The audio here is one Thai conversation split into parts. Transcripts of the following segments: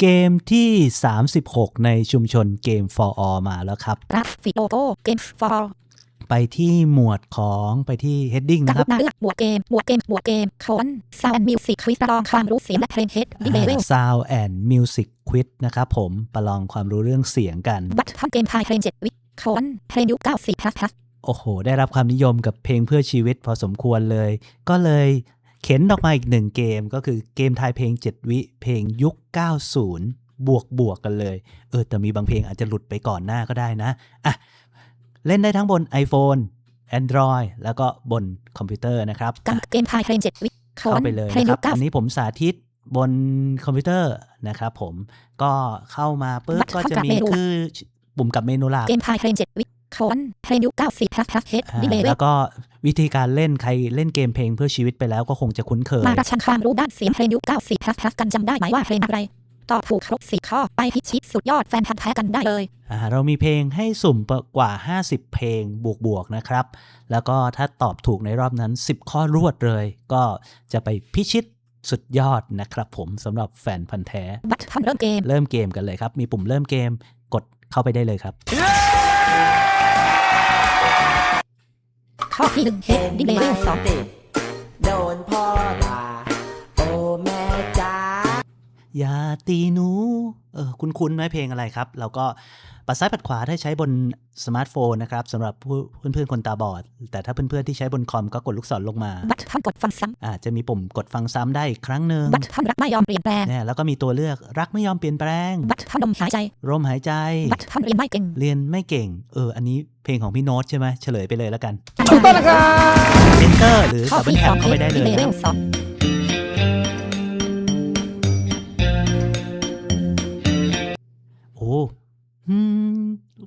เกมที่ 36 ในชุมชนเกม for all มาแล้วครับกราฟิกโลโก้เกมฟอร์ไปที่หมวดของไปที่ heading กนะครุรับณาเลือกบวกเกมบวกเกมบวกเกมคอนซาวด์มิวสิกควิสประลองความรู้เสียงและเพลงเฮดดิเลเวล Sound and Music Quiz นะครับผมประลองความรู้เรื่องเสียงกันบัตทำเกมไทยเพลงเจ็ดวิคอนเพลงยุคเก้าสี่พลัสพลัสโอ้โห ได้รับความนิยมกับเพลงเพื่อชีวิตพอสมควรเลย ก็เลย เข็นออกมาอีกหนึ่งเกมก็คือเกมทายเพลง 7 วิเพลงยุค 90 บวกบวกกันเลย เออ แต่มีบางเพลงอาจจะหลุดไปก่อนหน้าก็ได้นะ อะ เล่นได้ทั้งบน iPhone Android แล้วก็บนคอมพิวเตอร์นะครับกับอะเกมไทยเพลงเจ็ดวิคอเข้านไปเลยเพลงนะคยุรับคเก้าอันนี้ผมสาธิตบนคอมพิวเตอร์นะครับผมก็เข้ามาปุ๊บบัตรก็จะเท่ากับมีเมนูคือปุ่มกับเมนูหลักเกมไทยเพลงเจ็ดวิคอนเพลงยุคเก้าสี่พลัสพลัสเฮดอ่าดิเลเวแล้ลวก็ วิธีการเล่นใครเล่นเกมเพลงเพื่อชีวิตไปแล้วก็คงจะคุ้นเคย มาประชันความรู้ด้านเสียงเพลงยุคเก้าสี่พลัสพลัสกันจำได้ไหมว่าเพลงอะไรตอบถูกครบสี่ข้อไปพิชิตสุดยอดแฟนพันธ์แท้กันได้เลยอ่าเรามีเพลงให้สุ่มกว่า 50 เพลงบวกๆนะครับ แล้วก็ถ้าตอบถูกในรอบนั้น 10 ข้อรวดเลย ก็จะไปพิชิตสุดยอดนะครับผมสำหรับแฟนพันธ์แท้บัตรทำเริ่มเกม เริ่มเกมกันเลยครับ มีปุ่มเริ่มเกมกดเข้าไปได้เลยครับ ที่หนึ่งเฮดดิเลเวลสองติดโดนพ่อด่าโอ้แม่จ้าอย่าตีหนู เออ คุณคุ้นๆไหมเพลงอะไรครับแล้วก็ ปัดซ้ายปัดขวาถ้าใช้บนสมาร์ทโฟนนะครับสำหรับผู้เพื่อนๆคนตาบอด แต่ถ้าเพื่อนๆที่ใช้บนคอมก็กดลูกศรลงมาบัตรทำกดฟังซ้อาจจะมีปุ่มกดฟังซ้ำได้อีกครั้งหนึ่งำบัตรทำรักไม่ยอมเปลี่ยนแปลงเนี่ยแล้วก็มีตัวเลือกรักไม่ยอมเปลี่ยนแปลงบัตรทำลมหายใจลมหายใจบัตรทำเรียนไม่เก่งเรียนไม่เก่ง เออ อันนี้เพลงของพี่โน้ตใช่ไหมเฉลยไปเลยแล้วกันถูกต้องนะครับ Enter หรือข้อ Double ที่ส Tap องเข้าไปได้เลย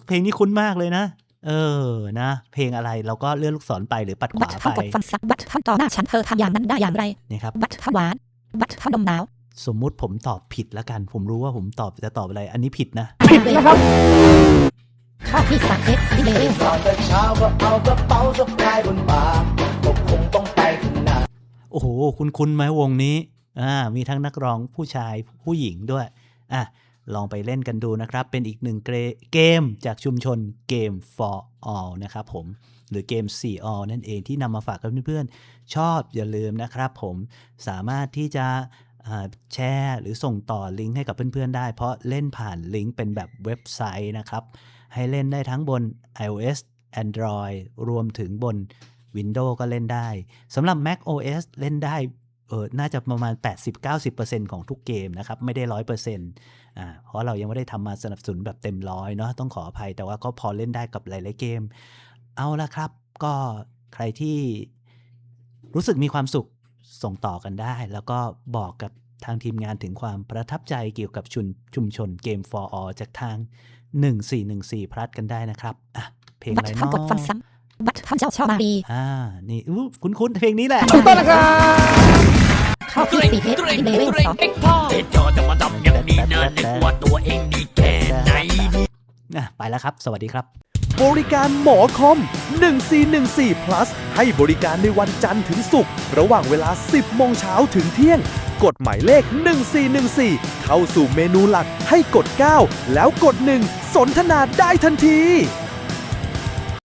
เพลงนี้คุ้นมากเลยนะ เออนะ เพลงอะไรเราก็เลื่อนลูกศรไปหรือปัดขบัวาตรไปทำกดฟังซ้ำบัตรทำต่อหน้าฉันเธอทำอย่างนั้นได้อย่างไรเนี่ยครับบัตรทำหวานบัตรทำนมหนาวสมมุติผมตอบผิดแล้วกัน ผมรู้ว่าผมตอบจะตอบอะไร อันนี้ผิดนะ ผิดนะครับข้อที่สามเฮดดิเลเวลสตอองนแต่เช้าก็เอากระเป๋าสะพายบนบ่าก็คงต้องไปขนาดโอ้โห คุณคุณไหมวงนี้ อ่า มีทั้งนักร้องผู้ชายผู้หญิงด้วย อะ ลองไปเล่นกันดูนะครับ เป็นอีกหนึ่งเกมจากชุมชนเกม for all นะครับผม หรือเกม 4 all นั่นเองที่นำมาฝากกับเพื่อนๆ ชอบอย่าลืมนะครับผม สามารถที่จะแชร์หรือส่งต่อลิงก์ให้กับเพื่อนๆ ได้ เพราะเล่นผ่านลิงก์เป็นแบบเว็บไซต์นะครับ ให้เล่นได้ทั้งบน iOS Android รวมถึงบน Windows ก็เล่นได้สำหรับ Mac OS เล่นได้ เออน่าจะประมาณ 80-90%ของทุกเกมนะครับ ไม่ได้100%อ่าเพราะเรายังไม่ได้ทำมาสนับสนุนแบบเต็มร้อยเนาะต้องขออภัยแต่ว่าก็พอเล่นได้กับหลายๆเกม เอาละครับ ก็ใครที่รู้สึกมีความสุขส่งต่อกันได้ แล้วก็บอกกับทางทีมงานถึงความประทับใจเกี่ยวกับชุมชุมชนเกม for all จากทาง 1414พลัดกันได้นะครับอะเพลงบัอะตไรเนาะทำกดฟังซ้ำบัตรทำเจ้าชอบมารีอ่า นี่อู้คุ้นคุ้นๆ เพลงนี้แหละถูกต้องนะครับ ข้อที่สี่เฮดดิเลเวลสองเด็ดจอจะมาทำอย่างนี้นะนึกว่าตัวเองดีแค่ไหนอะไปแล้วครับ สวัสดีครับ บริการหมอคอม 1414 plus ให้บริการในวันจันทร์ถึงศุกร์ระหว่างเวลา 10 โมงเช้าถึงเที่ยง กดหมายเลข 1414 เข้าสู่เมนูหลักให้กด 9 แล้วกด 1 สนทนาได้ทันที